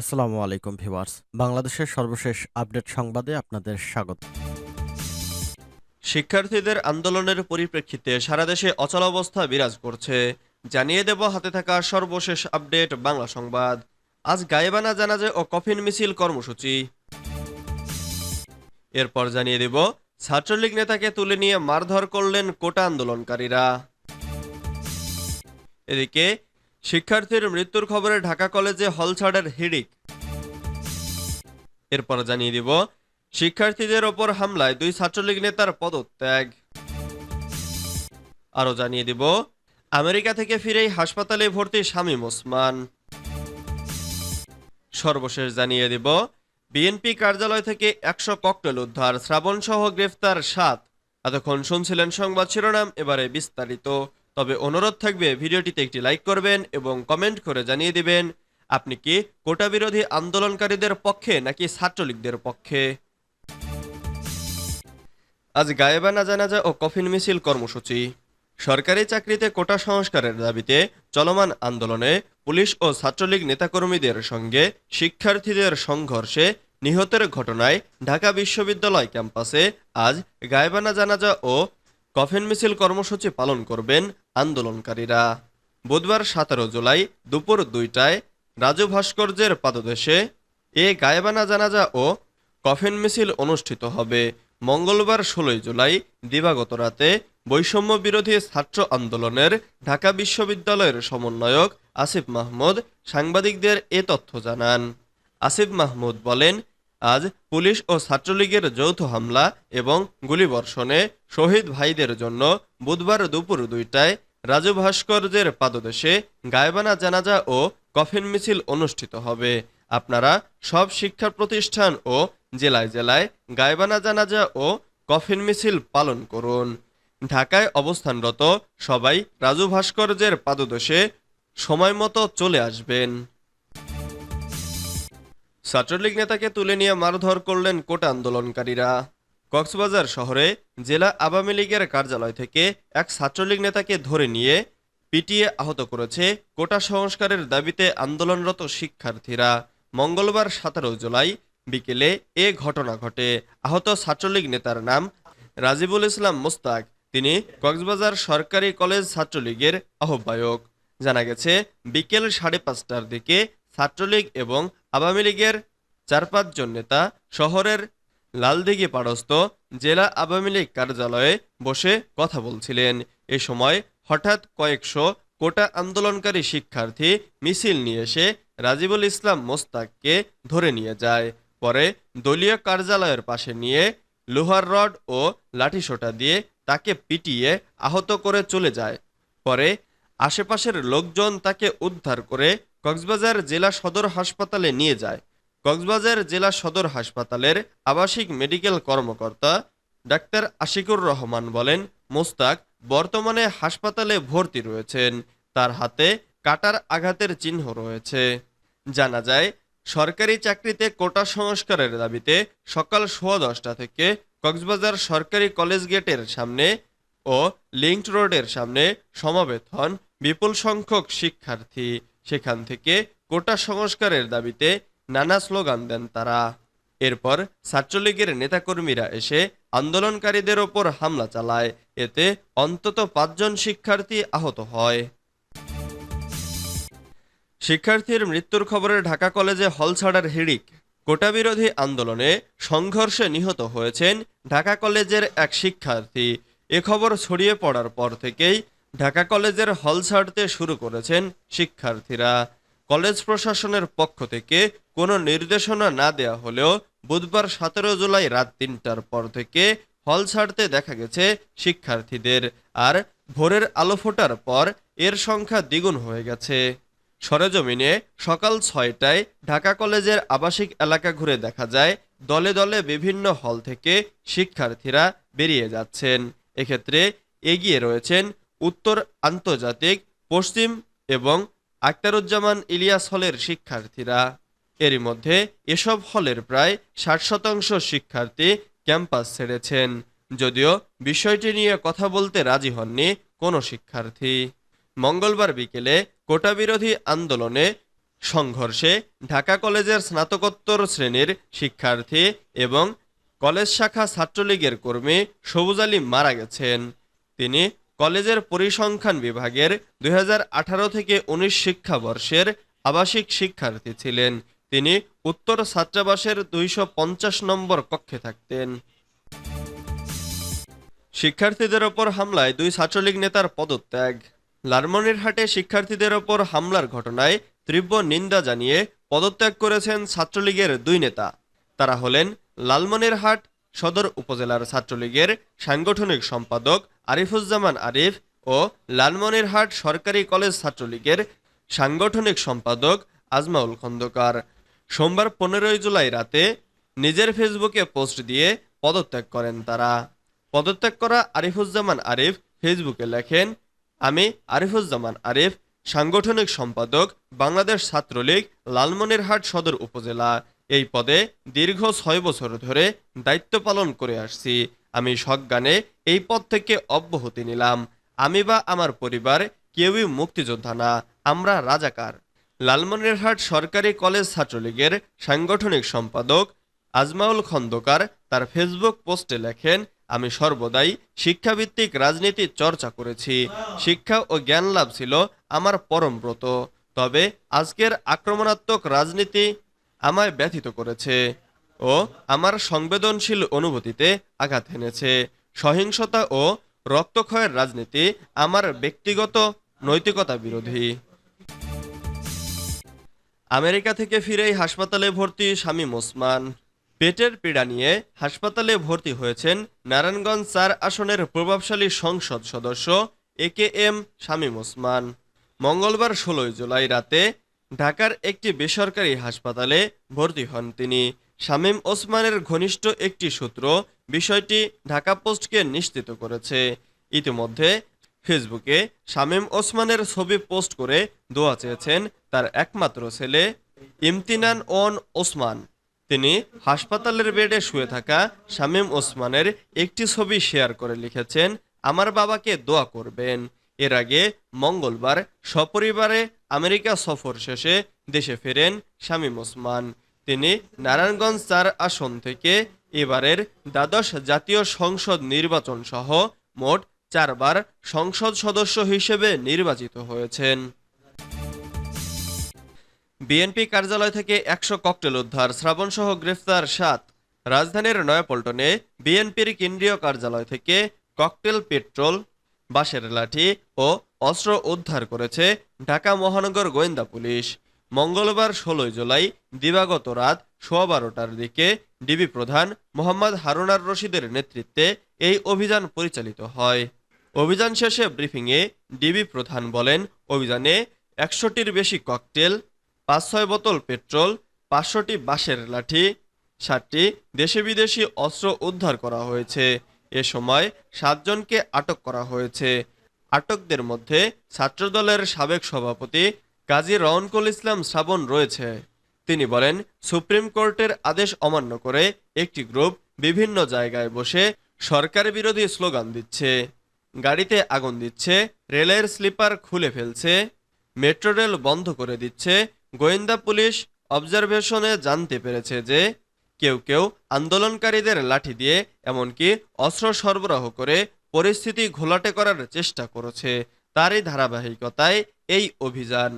আসসালামু আলাইকুম ভিউয়ার্স। বাংলাদেশের সর্বশেষ আপডেট সংবাদে আপনাদের স্বাগত। শিক্ষার্থীদের আন্দোলনের পরিপ্রেক্ষিতে সারা দেশে অচলাবস্থা বিরাজ করছে। জানিয়ে দেব হাতে থাকা সর্বশেষ আপডেট বাংলা সংবাদ। আজ গায়েবানা জানাজে ও কফিন মিছিল কর্মসূচি। এরপর জানিয়ে দেব, ছাত্রলীগ নেতাকে তুলে নিয়ে মারধর করলেন কোটা আন্দোলনকারীরা। এদিকে শিক্ষার্থীর মৃত্যুর খবরে ঢাকা কলেজে হল ছাড়ের হিড়িক। এরপর জানিয়ে দিব, শিক্ষার্থীদের ওপর হামলায় দুই ছাত্রলীগ নেতার পদত্যাগ। আরও জানিয়ে দিব, আমেরিকা থেকে ফিরেই হাসপাতালে ভর্তি শামীম ওসমান। সর্বশেষ জানিয়ে দিব, বিএনপি কার্যালয় থেকে একশো ককটেল উদ্ধার শ্রাবণ সহ গ্রেফতার সাত। এতক্ষণ শুনছিলেন সংবাদ শিরোনাম, এবারে বিস্তারিত। তবে অনুরোধ থাকবে ভিডিওটিতে একটি লাইক করবেন এবং কমেন্ট করে জানিয়ে দিবেন, আপনি কি কোটা বিরোধী আন্দোলনকারীদের পক্ষে নাকি ছাত্রলীগদের পক্ষে? আজ গায়েবানা জানাজা ও কফিন মিছিল কর্মসূচি। সরকারি চাকরিতে কোটা সংস্কারের দাবিতে চলমান আন্দোলনে পুলিশ ও ছাত্রলীগ নেতাকর্মীদের সঙ্গে শিক্ষার্থীদের সংঘর্ষে নিহতের ঘটনায় ঢাকা বিশ্ববিদ্যালয় ক্যাম্পাসে আজ গায়েবানা জানাজা ও কফিন মিছিল কর্মসূচি পালন করবেন আন্দোলনকারীরা বুধবার সতেরো জুলাই দুপুর দুইটায় রাজু ভাস্কর্যের পাদদেশে এ গায়েবানা জানাজা ও কফিন মিছিল অনুষ্ঠিত হবে। মঙ্গলবার ষোলোই জুলাই দিবাগত রাতে বৈষম্য বিরোধী ছাত্র আন্দোলনের ঢাকা বিশ্ববিদ্যালয়ের সমন্বয়ক আসিফ মাহমুদ সাংবাদিকদের এ তথ্য জানান। আসিফ মাহমুদ বলেন আজ পুলিশ ও ছাত্রলীগের যৌথ হামলা এবং গুলিবর্ষণে শহীদ ভাইদের জন্য বুধবার দুপুর দুইটায় রাজু ভাস্কর্যের পাদদেশে গায়বানা জানাজা ও কফিন মিছিল অনুষ্ঠিত হবে। আপনারা সব শিক্ষা প্রতিষ্ঠান ও জেলায় জেলায় গায়বানা জানাজা ও কফিন মিছিল পালন করুন। ঢাকায় অবস্থানরত সবাই রাজু ভাস্কর্যের পাদদেশে সময় মতো চলে আসবেন। ছাত্রলীগ নেতাকে তুলে নিয়ে মারধর করলেন কোটা আন্দোলনকারীরা। কক্সবাজার শহরে জেলা আওয়ামী লীগের কার্যালয় থেকে এক ছাত্রলীগ নেতাকে ধরে নিয়ে পিটিয়ে আহত করেছে কোটা সংস্কারের দাবিতে আন্দোলনরত শিক্ষার্থীরা। মঙ্গলবার সতেরো জুলাই বিকেলে এ ঘটনা ঘটে। আহত ছাত্রলীগ নেতার নাম রাজিবুল ইসলাম মোস্তাক। তিনি কক্সবাজার সরকারি কলেজ ছাত্রলীগের আহ্বায়ক। জানা গেছে, বিকেল সাড়ে পাঁচটার দিকে ছাত্রলীগ এবং আওয়ামী লীগের চার পাঁচজন নেতা শহরের লালদিঘি পাড়স্থ জেলা আওয়ামী লীগ কার্যালয়ে বসে কথা বলছিলেন। এ সময় হঠাৎ কয়েকশো কোটা আন্দোলনকারী শিক্ষার্থী মিছিল নিয়ে এসে রাজিবুল ইসলাম মোস্তাককে ধরে নিয়ে যায়। পরে দলীয় কার্যালয়ের পাশে নিয়ে লোহার রড ও লাঠিসোঁটা দিয়ে তাকে পিটিয়ে আহত করে চলে যায়। পরে আশেপাশের লোকজন তাকে উদ্ধার করে কক্সবাজার জেলা সদর হাসপাতালে নিয়ে যায়। কক্সবাজার জেলা সদর হাসপাতালের আবাসিক মেডিকেল কর্মকর্তা ডাক্তার আশিকুর রহমান বলেন, মোস্তাক বর্তমানে হাসপাতালে ভর্তি রয়েছেন। তার হাতে কাটার আঘাতের চিহ্ন রয়েছে। জানা যায়, সরকারি চাকরিতে কোটা সংস্কারের দাবিতে সকাল সোয়া দশটা থেকে কক্সবাজার সরকারি কলেজ গেটের সামনে ও লিংক রোডের সামনে সমাবেত হন বিপুল সংখ্যক শিক্ষার্থী। সেখান থেকে কোটা সংস্কারের দাবিতে নানা স্লোগান দেন তারা। এরপর ছাত্রলীগের নেতাকর্মীরা এসে আন্দোলনকারীদের ওপর হামলা চালায়। এতে অন্তত পাঁচজন শিক্ষার্থী আহত হয়। শিক্ষার্থীর মৃত্যুর খবরে ঢাকা কলেজে হল ছাড়ার হিড়িক। কোটা বিরোধী আন্দোলনে সংঘর্ষে নিহত হয়েছেন ঢাকা কলেজের এক শিক্ষার্থী। এ খবর ছড়িয়ে পড়ার পর থেকেই ঢাকা কলেজের হল ছাড়তে শুরু করেছেন শিক্ষার্থীরা। কলেজ প্রশাসনের পক্ষ থেকে কোনো নির্দেশনা না দেয়া হলেও বুধবার সতেরো জুলাই রাত তিনটার পর থেকে হল ছাড়তে দেখা গেছে শিক্ষার্থীদের। আর ভোরের আলো ফোটার পর এর সংখ্যা দ্বিগুণ হয়ে গেছে। সরেজমিনে সকাল ছয়টায় ঢাকা কলেজের আবাসিক এলাকা ঘুরে দেখা যায়, দলে দলে বিভিন্ন হল থেকে শিক্ষার্থীরা বেরিয়ে যাচ্ছেন। এক্ষেত্রে এগিয়ে রয়েছেন উত্তর আন্তর্জাতিক, পশ্চিম এবং আক্তারুজ্জামান ইলিয়াস হলের শিক্ষার্থীরা। এরই মধ্যে এসব হলের প্রায় ষাট শতাংশ শিক্ষার্থী ক্যাম্পাস ছেড়েছেন। যদিও বিষয়টি নিয়ে কথা বলতে রাজি হননি কোনো শিক্ষার্থী। মঙ্গলবার বিকেলে কোটা বিরোধী আন্দোলনে সংঘর্ষে ঢাকা কলেজের স্নাতকোত্তর শ্রেণির শিক্ষার্থী এবং কলেজ শাখা ছাত্রলীগের কর্মী সবুজ আলী মারা গেছেন। তিনি কলেজের পরিসংখ্যান বিভাগের দুই হাজার আঠারো থেকে উনিশ শিক্ষাবর্ষের আবাসিক শিক্ষার্থী ছিলেন। তিনি উত্তর ছাত্রাবাসের দুইশো পঞ্চাশ নম্বর কক্ষে থাকতেন। শিক্ষার্থীদের ওপর হামলায় দুই ছাত্রলীগ নেতার পদত্যাগ। লালমনিরহাটে শিক্ষার্থীদের ওপর হামলার ঘটনায় তীব্র নিন্দা জানিয়ে পদত্যাগ করেছেন ছাত্রলীগের দুই নেতা। তারা হলেন লালমনিরহাট সদর উপজেলার ছাত্রলীগের সাংগঠনিক সম্পাদক আরিফুজ্জামান আরিফ ও লালমনিরহাট সরকারি কলেজ ছাত্রলীগের সাংগঠনিক সম্পাদক আজমাউল খন্দকার। সোমবার পনেরোই জুলাই রাতে নিজের ফেসবুকে পোস্ট দিয়ে পদত্যাগ করেন তারা। পদত্যাগ করা আরিফুজ্জামান আরিফ ফেসবুকে লেখেন, আমি আরিফুজ্জামান আরিফ, সাংগঠনিক সম্পাদক বাংলাদেশ ছাত্রলীগ লালমনিরহাট সদর উপজেলা। এই পদে দীর্ঘ ছয় বছর ধরে দায়িত্ব পালন করে আসছি। আমি সজ্ঞানে এই পদ থেকে অব্যাহতি নিলাম। আমি বা আমার পরিবার কেউই মুক্তিযোদ্ধা না, আমরা রাজাকার। লালমনিরহাট সরকারি কলেজ ছাত্রলীগের সাংগঠনিক সম্পাদক আজমাউল খন্দকার তার ফেসবুক পোস্টে লেখেন, আমি সর্বদাই শিক্ষাভিত্তিক রাজনীতি চর্চা করেছি। শিক্ষা ও জ্ঞান লাভ ছিল আমার পরম ব্রত। তবে আজকের আক্রমণাত্মক রাজনীতি আমায় ব্যথিত করেছে ও আমার সংবেদনশীল অনুভূতিতে আঘাত এনেছে। সহিংসতা ও রক্তক্ষয়ের রাজনীতি আমার ব্যক্তিগত নৈতিকতা বিরোধী। আমেরিকা থেকে ফিরেই হাসপাতালে ভর্তি শামীম ওসমান পেটের পীড়া নিয়ে হাসপাতালে ভর্তি হয়েছেন নারায়ণগঞ্জ চার আসনের প্রভাবশালী সংসদ সদস্য A K M Shamim Osman মঙ্গলবার ষোলোই জুলাই রাতে ঢাকার একটি বেসরকারি হাসপাতালে ভর্তি হন তিনি। শামীম ওসমানের ঘনিষ্ঠ একটি সূত্র বিষয়টি ঢাকা পোস্টকে নিশ্চিত করেছে। ইতিমধ্যে ফেসবুকে শামীম ওসমানের ছবি পোস্ট করে দোয়া চেয়েছেন তার একমাত্র ছেলে ইমতিনান ওন ওসমান। তিনি হাসপাতালের বেডে শুয়ে থাকা শামীম ওসমানের একটি ছবি শেয়ার করে লিখেছেন, আমার বাবাকে দোয়া করবেন। এর আগে মঙ্গলবার সপরিবারে আমেরিকা সফর শেষে দেশে ফেরেন শামীম ওসমান। তিনি নারায়ণগঞ্জ চার আসন থেকে এবারের দ্বাদশ জাতীয় সংসদ নির্বাচন সহ মোট চারবার সংসদ সদস্য হিসেবে নির্বাচিত হয়েছেন। বিএনপি কার্যালয় থেকে একশো ককটেল উদ্ধার, শ্রাবণসহ গ্রেফতার সাত। রাজধানীর নয়াপল্টনে বিএনপির কেন্দ্রীয় কার্যালয় থেকে ককটেল, পেট্রোল, বাঁশের লাঠি ও অস্ত্র উদ্ধার করেছে ঢাকা মহানগর গোয়েন্দা পুলিশ। মঙ্গলবার ষোলোই জুলাই, দিবাগত রাত সোয়া বারোটার দিকে ডিবি প্রধান মোহাম্মদ হারুনার রশিদের নেতৃত্বে এই অভিযান পরিচালিত হয়। অভিযান শেষে ব্রিফিংয়ে ডিবি প্রধান বলেন, অভিযানে একশোটির বেশি ককটেল পাঁচ ছয় বোতল পেট্রোল, পাঁচশোটি বাঁশের লাঠি, ষাটটি দেশি বিদেশি অস্ত্র উদ্ধার করা হয়েছে। এ সময় সাতজনকে আটক করা হয়েছে। আটকদের মধ্যে ছাত্রদলের সাবেক সভাপতি কাজী রওনকুল ইসলাম শ্রাবণ রয়েছে। তিনি বলেন, সুপ্রিম কোর্টের আদেশ অমান্য করে একটি গ্রুপ বিভিন্ন জায়গায় বসে সরকার বিরোধী স্লোগান দিচ্ছে। গাড়িতে আগুন দিচ্ছে, রেলের স্লিপার খুলে ফেলছে, মেট্রো রেল বন্ধ করে দিচ্ছে, গোয়েন্দা পুলিশ অবজারভেশনে জানতে পেরেছে যে কেউ কেউ আন্দোলনকারীদের লাঠি দিয়ে, এমনকি অস্ত্র সরবরাহ করে পরিস্থিতি ঘোলাটে করার চেষ্টা করেছে তারই ধারাবাহিকতায় এই অভিযান।